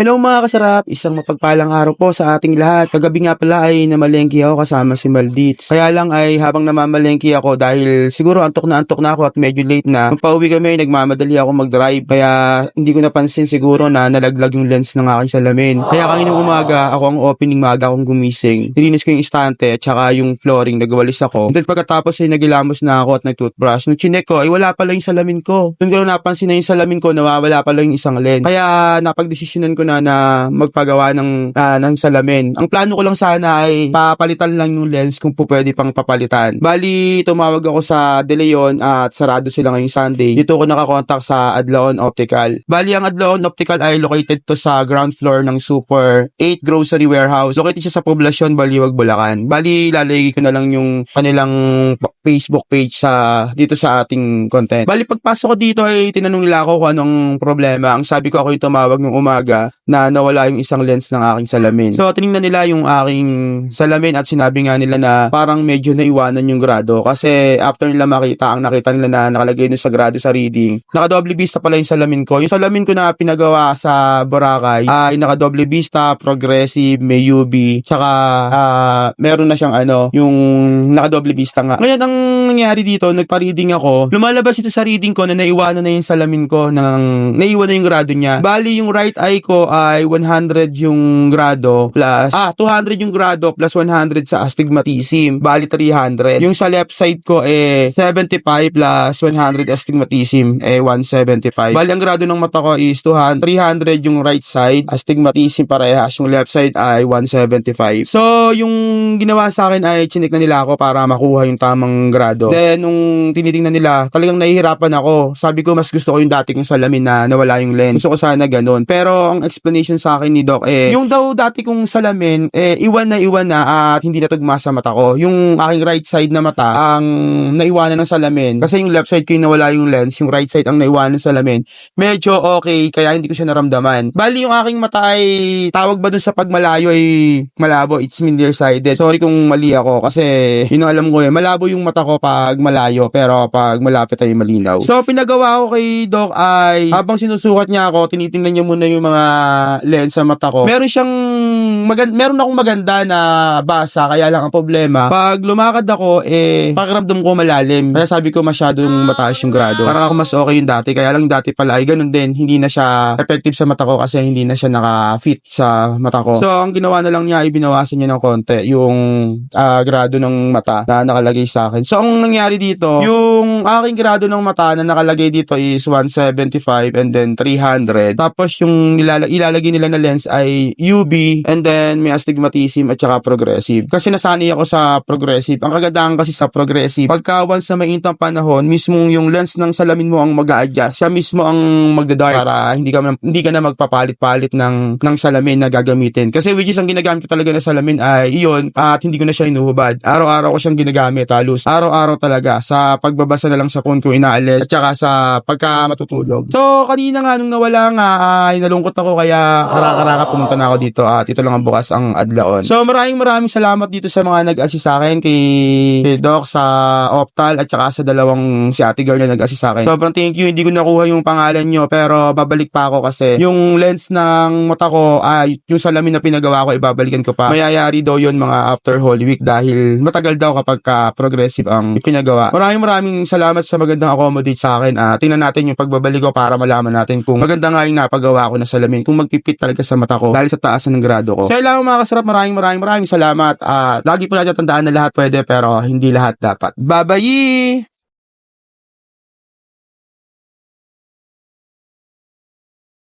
Hello mga kasarap, isang mapagpalang araw po sa ating lahat. Kagabi nga pala ay namalengke ako kasama si Maldits. Kaya lang ay habang namamalengke ako dahil siguro antok na antok na ako at medyo late na. Nung pauwi kami, nagmamadali ako mag-drive. Kaya hindi ko napansin siguro na nalaglag yung lens ng aking salamin. Kaya kanina umaga, ako ang opening maaga akong gumising. Nilinis ko yung istante at saka yung flooring, nagawalis ako. Then pagkatapos ay nagilamos na ako at nag-toothbrush. Nung chinek ko, ay wala pala yung salamin ko. Doon ko napansin na yung salamin ko, nawawala pala yung isang lens. Kaya napagdesisyonan ko na na magpagawa ng, ah, ng salamin. Ang plano ko lang sana ay papalitan lang yung lens kung po pwede pang papalitan. Bali, tumawag ako sa De Leon at sarado sila ngayong Sunday. Dito ko nakakontak sa Adlaon Optical. Bali, ang Adlaon Optical ay located to sa ground floor ng Super 8 Grocery Warehouse. Located siya sa Poblacion, Baliwag, Bulacan. Bali, lalagay ko na lang yung kanilang Facebook page sa dito sa ating content. Bali, pagpasok ko dito ay tinanong nila ako kung anong problema. Ang sabi ko ako yung tumawag ng umaga na nawala yung isang lens ng aking salamin. So, tinignan nila yung aking salamin at sinabi nga nila na parang medyo naiwanan yung grado kasi after nila makita, ang nakita nila na nakalagay dun sa grado sa reading, nakadoble vista pala yung salamin ko. Yung salamin ko na pinagawa sa Boracay ay nakadoble vista, progressive, may UV, tsaka ah, meron na siyang ano, yung nakadoble vista nga. Ngayon, ang nangyari dito, nagpa-reading ako, lumalabas ito sa reading ko na naiwanan na yung salamin ko, ng, naiwan na yung grado niya. Bali, yung right eye ko ay 100 yung grado plus, ah, 200 yung grado plus 100 sa astigmatism. Bali, 300. Yung sa left side ko eh 75 plus 100 astigmatism eh 175. Bali, ang grado ng mata ko is 200, 300 yung right side, astigmatism parehas, yung left side ay 175. So, yung ginawa sa akin ay chinik na nila ako para makuha yung tamang grado. Then, nung tinitingnan nila, talagang nahihirapan ako. Sabi ko, mas gusto ko yung dati kong salamin na nawala yung lens. Gusto ko sana ganun. Pero, ang explanation sa akin ni Doc, eh, yung daw dati kong salamin, eh, iwan na iwan na at hindi na tugma sa mata ko. Yung aking right side na mata, ang naiwanan ng salamin. Kasi yung left side ko yung nawala yung lens, yung right side ang naiwanan ng salamin. Medyo okay, kaya hindi ko siya naramdaman. Bali, yung aking mata ay, tawag ba dun sa pagmalayo ay malabo, it's mean nearsighted. Sorry kung mali ako kasi yun alam ko eh. Malabo yung mata ko pag malayo pero pag malapit ay malinaw. So pinagawa ko kay Doc ay habang sinusukat niya ako, tinitingnan niya muna yung mga lens sa mata ko. Meron siyang magand meron akong maganda na basa kaya lang ang problema pag lumakad ako eh pakiramdam ko malalim. Kaya sabi ko masyadong mataas yung grado. Parang ako mas okay yung dati kaya lang dati pala ay ganun din. Hindi na siya effective sa mata ko kasi hindi na siya naka-fit sa mata ko. So ang ginawa na lang niya ay binawasan niya ng konti yung ah, grado ng mata na nakalagay sa akin. So ang nangyari dito, yung aking grado ng mata na nakalagay dito is 175 and then 300. Tapos yung nilala- ilalagay nila na lens ay UV and then may astigmatism at saka progressive. Kasi nasanay ako sa progressive. Ang kagandahan kasi sa progressive, pagka once na mainit panahon, mismong yung lens ng salamin mo ang mag adjust Siya mismo ang magda-dark para hindi ka, hindi ka na magpapalit-palit ng, ng salamin na gagamitin. Kasi which is ang ginagamit ko talaga na salamin ay iyon at hindi ko na siya inuhubad. Araw-araw ko siyang ginagamit halos. Araw-araw talaga sa pagbabasa na lang sa phone ko inaalis at saka sa pagka matutulog. So kanina nga nung nawala nga ay nalungkot ako kaya karaka-karaka pumunta na ako dito at ito lang ang bukas ang adlaon. So maraming maraming salamat dito sa mga nag-assist sa akin kay, kay Doc sa Optal at saka sa dalawang si Ate Girl na nag-assist sa akin. Sobrang thank you. Hindi ko nakuha yung pangalan nyo pero babalik pa ako kasi yung lens ng mata ko ay yung salamin na pinagawa ko ibabalikan ko pa. Mayayari daw yun mga after Holy Week dahil matagal daw kapag ka progressive ang pinagawa. Maraming maraming salamat sa magandang accommodate sa akin. at tingnan natin yung pagbabalik ko para malaman natin kung maganda nga yung napagawa ko na salamin, kung magpipit talaga sa mata ko dahil sa taas ng grado ko. So, yun lang mga kasarap, maraming maraming maraming salamat. At lagi po natin tandaan na lahat pwede pero hindi lahat dapat. Bye-bye!